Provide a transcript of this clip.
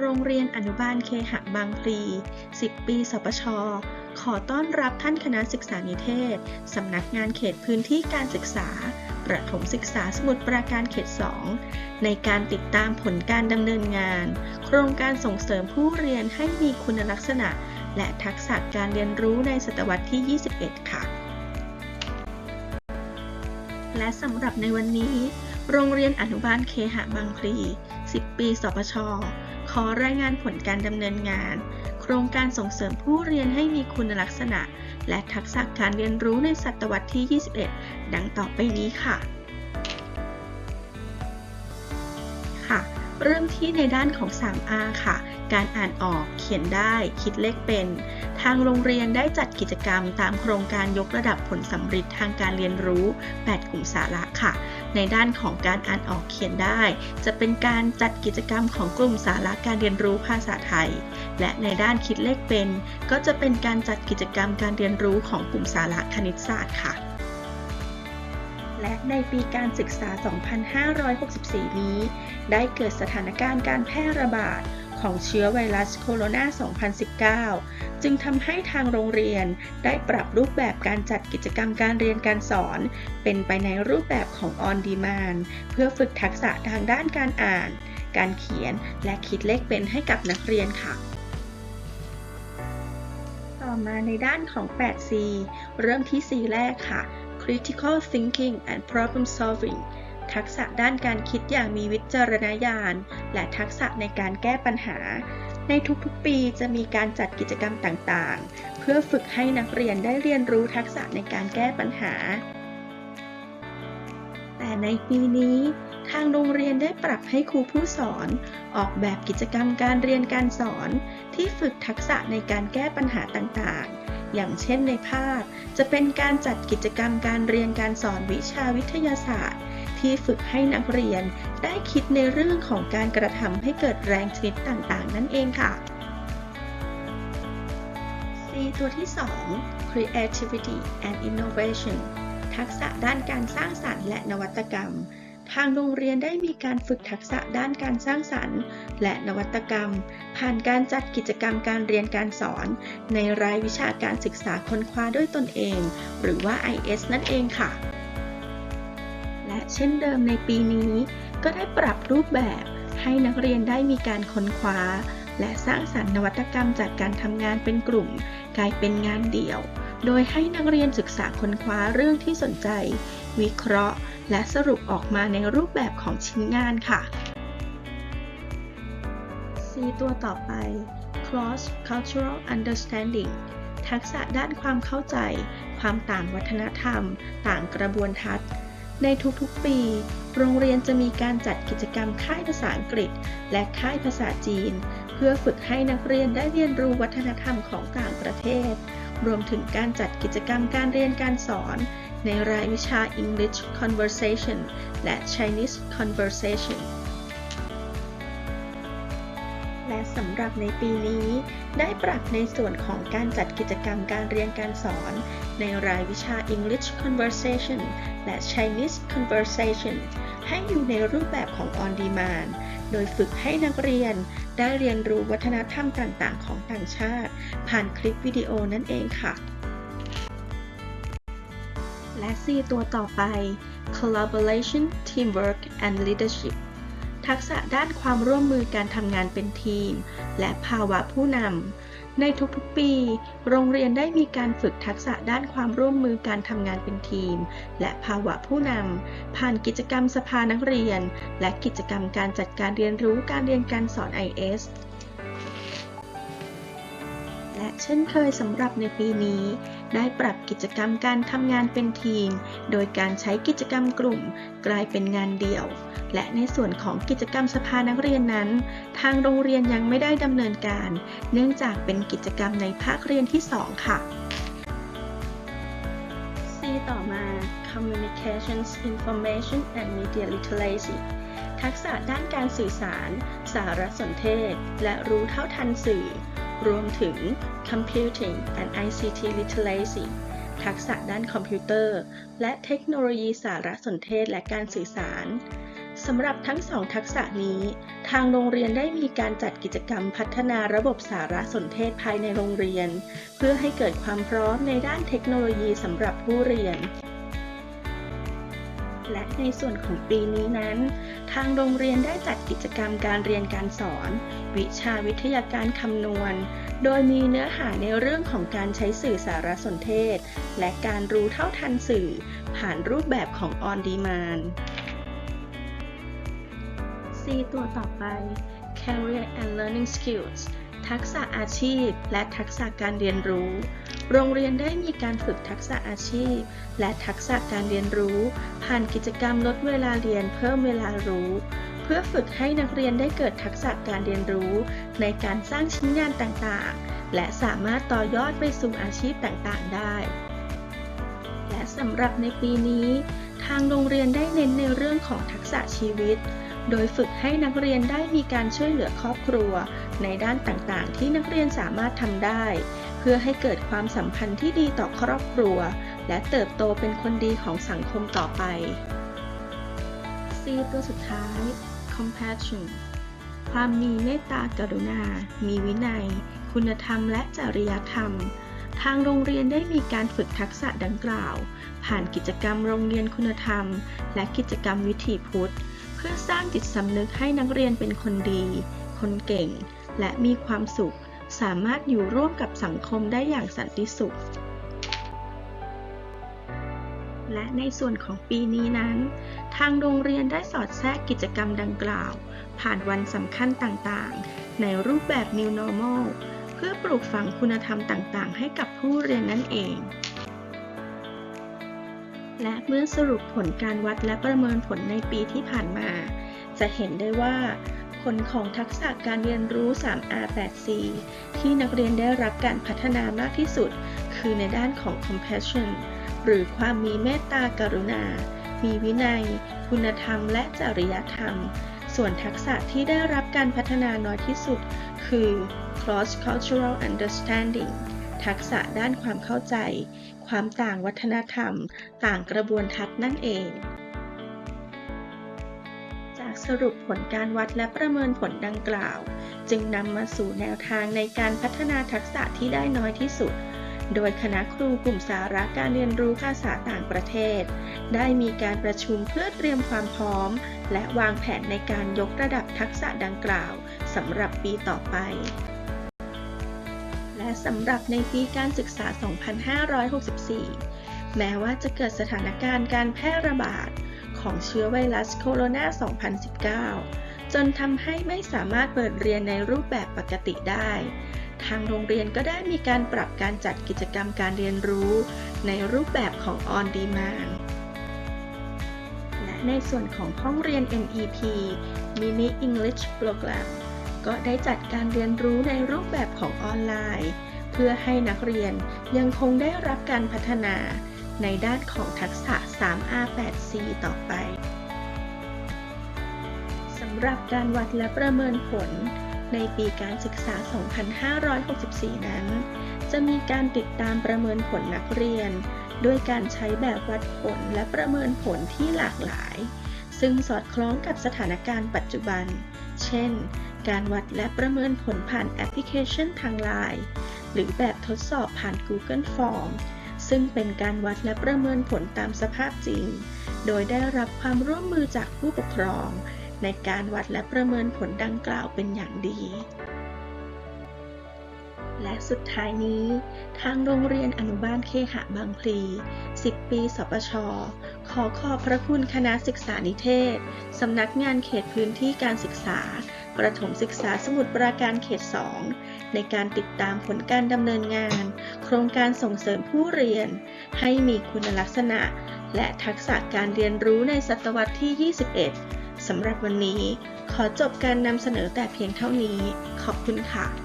โรงเรียนอนุบาลเคหะบางพลี 10 ปีสปช ขอต้อนรับท่านคณะศึกษานิเทศ สำนักงานเขตพื้นที่การศึกษา ประถมศึกษาสมุทรปราการเขต 2 ในการติดตามผลการดำเนินงาน โครงการส่งเสริมผู้เรียนให้มีคุณลักษณะ และทักษะการเรียนรู้ในศตวรรษที่ 21 ค่ะ และสำหรับในวันนี้ โรงเรียนอนุบาลเคหะบางพลี 10 ปี สปช ขอรายงานผลการดำเนินงาน โครงการส่งเสริมผู้เรียนให้มีคุณลักษณะ และทักษะการเรียนรู้ในศตวรรษที่ 21 ดังต่อไปนี้ค่ะ ค่ะ เริ่มที่ในด้านของ 3R ค่ะ การอ่านออก เขียนได้ คิดเลขเป็น ทางโรงเรียนได้จัดกิจกรรมตามโครงการยกระดับผลสำเร็จทางการเรียนรู้ 8 กลุ่มสาระค่ะ ในด้านของการอ่านออกเขียนได้ จะเป็นการจัดกิจกรรมของกลุ่มสาระการเรียนรู้ภาษาไทย และในด้านคิดเลขเป็น ก็จะเป็นการจัดกิจกรรมการเรียนรู้ของกลุ่มสาระคณิตศาสตร์ค่ะ และในปีการศึกษา 2564 นี้ ได้เกิดสถานการณ์การแพร่ระบาดของเชื้อไวรัสโคโรนา 2019 จึงทำให้ทางโรงเรียนได้ปรับรูปแบบการจัดกิจกรรมการเรียนการสอน เป็นไปในรูปแบบของ On Demand เพื่อฝึกทักษะทางด้านการอ่าน การเขียนและคิดเลขเป็นให้กับนักเรียนค่ะ ต่อมาในด้านของ 8C เริ่มที่ C แรกค่ะ Critical Thinking and Problem Solving ทักษะด้านการคิดอย่างมีวิจารณญาณ และทักษะในการแก้ปัญหา ในทุกๆ ปีจะมีการจัดกิจกรรมต่างๆ เพื่อฝึกให้นักเรียนได้เรียนรู้ทักษะในการแก้ปัญหา แต่ในปีนี้ทางโรงเรียนได้ปรับให้ครูผู้สอน ออกแบบกิจกรรมการเรียนการสอน ที่ฝึกทักษะในการแก้ปัญหาต่างๆ อย่างเช่นในภาพ จะเป็นการจัดกิจกรรมการเรียนการสอนวิชาวิทยาศาสตร์ ที่ฝึกให้นักเรียนได้คิดในเรื่องของการกระทำให้เกิดแรงชนิดต่างๆ นั่นเองค่ะ C ตัวที่ 2 creativity and innovation ทักษะด้านการสร้างสรรค์และนวัตกรรม ทางโรงเรียนได้มีการฝึกทักษะด้านการสร้างสรรค์ และนวัตกรรม ผ่านการจัดกิจกรรมการเรียนการสอน ในรายวิชาการศึกษาค้นคว้าด้วยตนเอง หรือว่า IS นั่นเองค่ะ และเช่นเดิมในปีนี้ ก็ได้ปรับรูปแบบให้นักเรียนได้มีการค้นคว้า และสร้างสรรค์นวัตกรรมจากการทำงานเป็นกลุ่ม กลายเป็นงานเดี่ยว โดยให้นักเรียนศึกษาค้นคว้าเรื่องที่สนใจ วิเคราะห์ และสรุปออกมาในรูปแบบของชิ้นงานค่ะ C ตัวต่อไป cross cultural understanding ทักษะด้านความเข้าใจ ความต่างวัฒนธรรม ต่างกระบวนทัศน์ ในทุกๆปี โรงเรียนจะมีการจัดกิจกรรมค่ายภาษาอังกฤษ และค่ายภาษาจีน เพื่อฝึกให้นักเรียนได้เรียนรู้วัฒนธรรมของต่างประเทศ รวมถึงการจัดกิจกรรมการเรียนการสอน ในรายวิชา English Conversation และ Chinese Conversation และสำหรับในปีนี้ ได้ปรับในส่วนของการจัดกิจกรรมการเรียนการสอน ในรายวิชา English Conversation และ Chinese Conversation ให้อยู่ในรูปแบบของ On Demand โดยฝึกให้นักเรียนได้เรียนรู้วัฒนธรรมต่าง ๆ ของต่างชาติ ผ่านคลิปวิดีโอนั่นเองค่ะ และ C ตัวต่อไป collaboration teamwork and leadership ทักษะด้านความร่วมมือการทำงานเป็นทีม และภาวะผู้นำ ในทุกๆปี โรงเรียนได้มีการฝึกทักษะด้านความร่วมมือการทำงานเป็นทีม และภาวะผู้นำ ผ่านกิจกรรมสภานักเรียน และกิจกรรมการจัดการเรียนรู้การเรียนการสอน IS และเช่นเคยสำหรับในปีนี้ ได้ปรับกิจกรรมการทำงานเป็นทีม โดยการใช้กิจกรรมกลุ่ม กลายเป็นงานเดี่ยว และในส่วนของกิจกรรมสภานักเรียนนั้น ทางโรงเรียนยังไม่ได้ดำเนินการ เนื่องจากเป็นกิจกรรมในภาคเรียนที่ 2 ค่ะ C ต่อมา Communications Information and Media Literacy ทักษะด้านการสื่อสาร สารสนเทศ และรู้เท่าทันสื่อ รวมถึง Computing and ICT Literacy ทักษะด้านคอมพิวเตอร์ และเทคโนโลยีสารสนเทศและการสื่อสารสำหรับทั้งสองทักษะนี้ ทางโรงเรียนได้มีการจัดกิจกรรมพัฒนาระบบสารสนเทศภายในโรงเรียน เพื่อให้เกิดความพร้อมในด้านเทคโนโลยีสำหรับผู้เรียน และในส่วนของปีนี้นั้น ทางโรงเรียนได้จัดกิจกรรมการเรียนการสอน วิชาวิทยาการคำนวณ โดยมีเนื้อหาในเรื่องของการใช้สื่อสารสนเทศ และการรู้เท่าทันสื่อ ผ่านรูปแบบของ On Demand C ตัวต่อไป Career and Learning Skills ทักษะอาชีพ และทักษะการเรียนรู้ โรงเรียนได้มีการฝึกทักษะอาชีพ และทักษะการเรียนรู้ ผ่านกิจกรรมลดเวลาเรียนเพิ่มเวลารู้ เพื่อฝึกให้นักเรียนได้เกิดทักษะการเรียนรู้ ในการสร้างชิ้นงานต่างๆ และสามารถต่อยอดไปสู่อาชีพต่างๆ ได้ และสำหรับในปีนี้ ทางโรงเรียนได้เน้นในเรื่องของทักษะชีวิต โดยฝึกให้นักเรียนได้มีการช่วยเหลือครอบครัว ในด้านต่างๆ ที่นักเรียนสามารถทำได้ เพื่อให้เกิดความสัมพันธ์ที่ดีต่อครอบครัว และเติบโตเป็นคนดีของสังคมต่อไป C ตัวสุดท้าย compassion ความมีเมตตากรุณา มีวินัย คุณธรรมและจริยธรรม ทางโรงเรียนได้มีการฝึกทักษะดังกล่าว ผ่านกิจกรรมโรงเรียนคุณธรรม และกิจกรรมวิถีพุทธ เพื่อสร้างจิตสำนึกให้นักเรียนเป็นคนดี คนเก่ง และมีความสุข สามารถอยู่ร่วมกับสังคมได้อย่างสันติสุข และในส่วนของปีนี้นั้น ทางโรงเรียนได้สอดแทรกกิจกรรมดังกล่าว ผ่านวันสำคัญต่างๆ ในรูปแบบ New Normal เพื่อปลูกฝังคุณธรรมต่างๆ ให้กับผู้เรียนนั่นเอง และเมื่อสรุปผลการวัดและประเมินผลในปีที่ผ่านมา จะเห็นได้ว่าผลของทักษะการเรียนรู้ 3R8C ที่นักเรียนได้รับการพัฒนามากที่สุด คือในด้านของ compassion หรือความมีเมตตากรุณา มีวินัย คุณธรรม และจริยธรรม ส่วนทักษะที่ได้รับการพัฒนาน้อยที่สุด คือ cross cultural understanding ทักษะด้านความเข้าใจ ความต่างวัฒนธรรม ต่างกระบวนทัศน์นั่นเอง จากสรุปผลการวัดและประเมินผลดังกล่าว จึงนำมาสู่แนวทางในการพัฒนาทักษะที่ได้น้อยที่สุด โดยคณะครูกลุ่มสาระการเรียนรู้ภาษาต่างประเทศ ได้มีการประชุมเพื่อเตรียมความพร้อม และวางแผนในการยกระดับทักษะดังกล่าวสำหรับปีต่อไป และสำหรับในปีการศึกษา 2564 แม้ว่าจะเกิดสถานการณ์การแพร่ระบาดของเชื้อไวรัสโคโรนา 2019 จนทำให้ไม่สามารถเปิดเรียนในรูปแบบปกติได้ ทางโรงเรียนก็ได้มีการปรับการจัดกิจกรรมการเรียนรู้ ในรูปแบบของ On Demand และในส่วนของห้องเรียน NEP Mini English Program ก็ได้จัดการเรียนรู้ในรูปแบบของออนไลน์ เพื่อให้นักเรียนยังคงได้รับการพัฒนาในด้านของทักษะ 3R8C ต่อไป สำหรับการวัดและประเมินผล ในปีการศึกษา 2564 นั้น จะมีการติดตามประเมินผลนักเรียน ด้วยการใช้แบบวัดผลและประเมินผลที่หลากหลาย ซึ่งสอดคล้องกับสถานการณ์ปัจจุบัน เช่น การวัดและประเมินผลผ่านแอปพลิเคชันทางไลน์หรือแบบทดสอบผ่าน Google Form ซึ่งเป็นการวัดและประเมินผลตามสภาพจริง โดยได้รับความร่วมมือจากผู้ปกครอง ในการวัดและประเมินผลดังกล่าวเป็นอย่างดี และสุดท้ายนี้ ทางโรงเรียนอนุบาลเคหะบางพลี 10 ปีสปช ขอขอบพระคุณคณะศึกษานิเทศ สำนักงานเขตพื้นที่การศึกษา ประถมศึกษาสมุทรปราการเขต 2 ในการติดตามผลการดำเนินงาน โครงการส่งเสริมผู้เรียน ให้มีคุณลักษณะและทักษะการเรียนรู้ในศตวรรษที่ 21 สำหรับวันนี้ ขอจบการนำเสนอแต่เพียงเท่านี้ ขอบคุณค่ะ